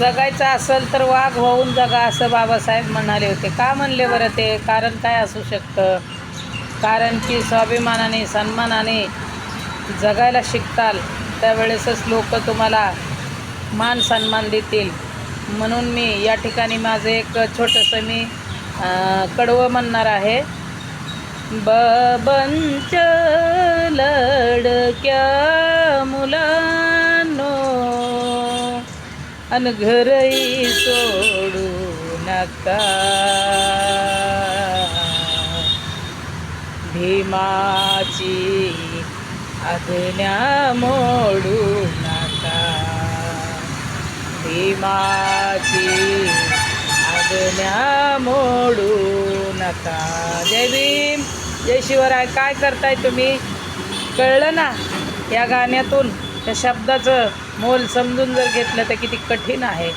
जगायचं असेल तर वाघ होऊन जगा असं बाबासाहेब म्हणाले होते. का म्हणले बरं ते? कारण काय असू शकतं? कारण की स्वाभिमानाने सन्मानाने जगायला शिकताल त्यावेळेसच लोक तुम्हाला मान सन्मान देतील. म्हणून मी या ठिकाणी माझं एक छोटंसं मी कडवं म्हणणार आहे. बबंच लडक्या अन घरही सोडू नका. भीमाची आज्ञा मोडू नका. भीमाची आज्ञा मोडू नका. जय भीम. जय शिवराय. काय करताय तुम्ही? कळलं ना या गाण्यातून? त्या शब्दाचं मोल समजून जर घेतलं तर किती कठीण आहे.